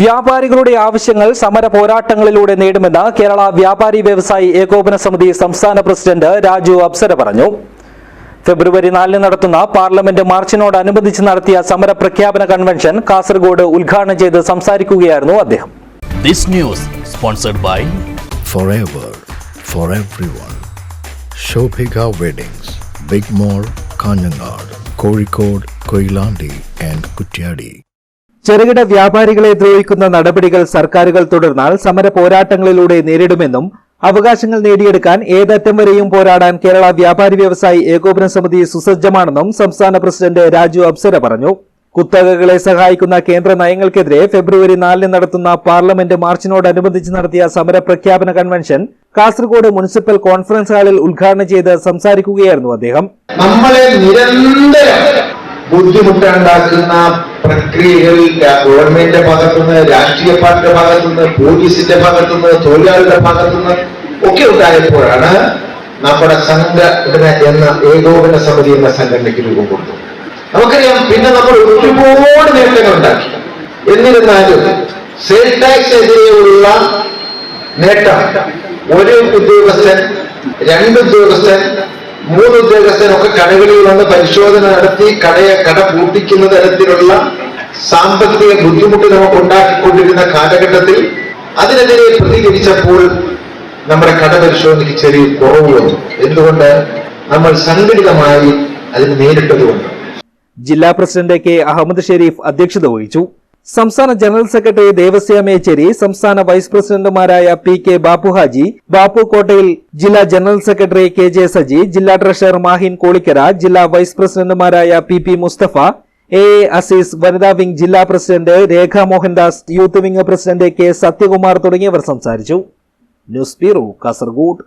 വ്യാപാരികളുടെ ആവശ്യങ്ങൾ സമര പോരാട്ടങ്ങളിലൂടെ നേടുമെന്ന് കേരള വ്യാപാരി വ്യവസായി ഏകോപന സമിതി സംസ്ഥാന പ്രസിഡന്റ് രാജു അപ്സര പറഞ്ഞു ഫെബ്രുവരി നാലിന് നടത്തുന്ന പാർലമെന്റ് മാർച്ചിനോടനുബന്ധിച്ച് നടത്തിയ സമര പ്രഖ്യാപന കൺവെൻഷൻ കാസർഗോഡ് ഉദ്ഘാടനം ചെയ്ത് സംസാരിക്കുകയായിരുന്നു അദ്ദേഹം This news sponsored by forever for everyone. Shobhika Weddings, Big Mall, Kanyanad, Kozhikode, Koilandi and Kutyadi. ചെറുകിട വ്യാപാരികളെ ദ്രോഹിക്കുന്ന നടപടികൾ സർക്കാരുകൾ തുടർന്നാൽ സമര പോരാട്ടങ്ങളിലൂടെ നേരിടുമെന്നും അവകാശങ്ങൾ നേടിയെടുക്കാൻ ഏതറ്റം വരെയും പോരാടാൻ കേരള വ്യാപാരി വ്യവസായി ഏകോപന സമിതി സുസജ്ജമാണെന്നും സംസ്ഥാന പ്രസിഡന്റ് രാജു അബ്സര പറഞ്ഞു. കുത്തകകളെ സഹായിക്കുന്ന കേന്ദ്ര നയങ്ങൾക്കെതിരെ ഫെബ്രുവരി നാലിന് നടത്തുന്ന പാർലമെന്റ് മാർച്ചിനോടനുബന്ധിച്ച് നടത്തിയ സമര പ്രഖ്യാപന കൺവെൻഷൻ കാസർഗോഡ് മുനിസിപ്പൽ കോൺഫറൻസ് ഹാളിൽ ഉദ്ഘാടനം ചെയ്ത് സംസാരിക്കുകയായിരുന്നു അദ്ദേഹം. നമ്മളെ നിരന്തരം ബുദ്ധിമുട്ടുണ്ടാക്കുന്ന പ്രക്രിയകൾ ഗവൺമെന്റിന്റെ ഭാഗത്തുനിന്ന് രാഷ്ട്രീയ പാർട്ടിയുടെ ഭാഗത്തുനിന്ന് പോലീസിന്റെ ഭാഗത്തുനിന്ന് തൊഴിലാളിയുടെ ഭാഗത്തുനിന്ന് ഒക്കെ ഉണ്ടായപ്പോഴാണ് നമ്മുടെ സംഘടന എന്ന ഏകോപന സമിതി എന്ന സംഘടനയ്ക്ക് രൂപം കൊടുത്തു നമുക്കറിയാം പിന്നെ നമ്മൾ ഒരുപാട് നേട്ടങ്ങൾ ഉണ്ടാക്കി. എന്നിരുന്നാലും സെയിൽ ടാക്സ് എതിരെയുള്ള നേട്ടം ഒരു ഉദ്യോഗസ്ഥൻ രണ്ട് ഉദ്യോഗസ്ഥൻ മൂന്ന് ഉദ്യോഗസ്ഥരൊക്കെ കടകളിൽ വന്ന് പരിശോധന നടത്തി കടയെ കട പൂട്ടിക്കുന്ന തരത്തിലുള്ള സാമ്പത്തിക ബുദ്ധിമുട്ട് നമുക്ക് ഉണ്ടാക്കിക്കൊണ്ടിരുന്ന കാലഘട്ടത്തിൽ അതിനെതിരെ പ്രതികരിച്ചപ്പോൾ നമ്മുടെ കട പരിശോധനയ്ക്ക് ചെറിയ കുറവ് വന്നു. എന്തുകൊണ്ട്? നമ്മൾ സംഘടിതമായി അതിന് നേരിട്ടതുകൊണ്ട്. ജില്ലാ പ്രസിഡന്റ് കെ അഹമ്മദ് ഷെരീഫ് അധ്യക്ഷത വഹിച്ചു. സംസ്ഥാന ജനറൽ സെക്രട്ടറി ദേവസ്യ മേച്ചേരി സംസ്ഥാന വൈസ് പ്രസിഡന്റുമാരായ പി കെ ബാപ്പുഹാജി ബാപ്പു കോട്ടയിൽ ജില്ലാ general secretary K J Saji ജില്ലാ ട്രഷറർ മാഹിൻ കോളിക്കര ജില്ലാ വൈസ് പ്രസിഡന്റുമാരായ P P Mustafa A A Azeez വനിതാ വിംഗ് ജില്ലാ president Rekha Mohandas youth wing president K Sathyakumar തുടങ്ങിയവർ സംസാരിച്ചു. News bureau Kasaragod.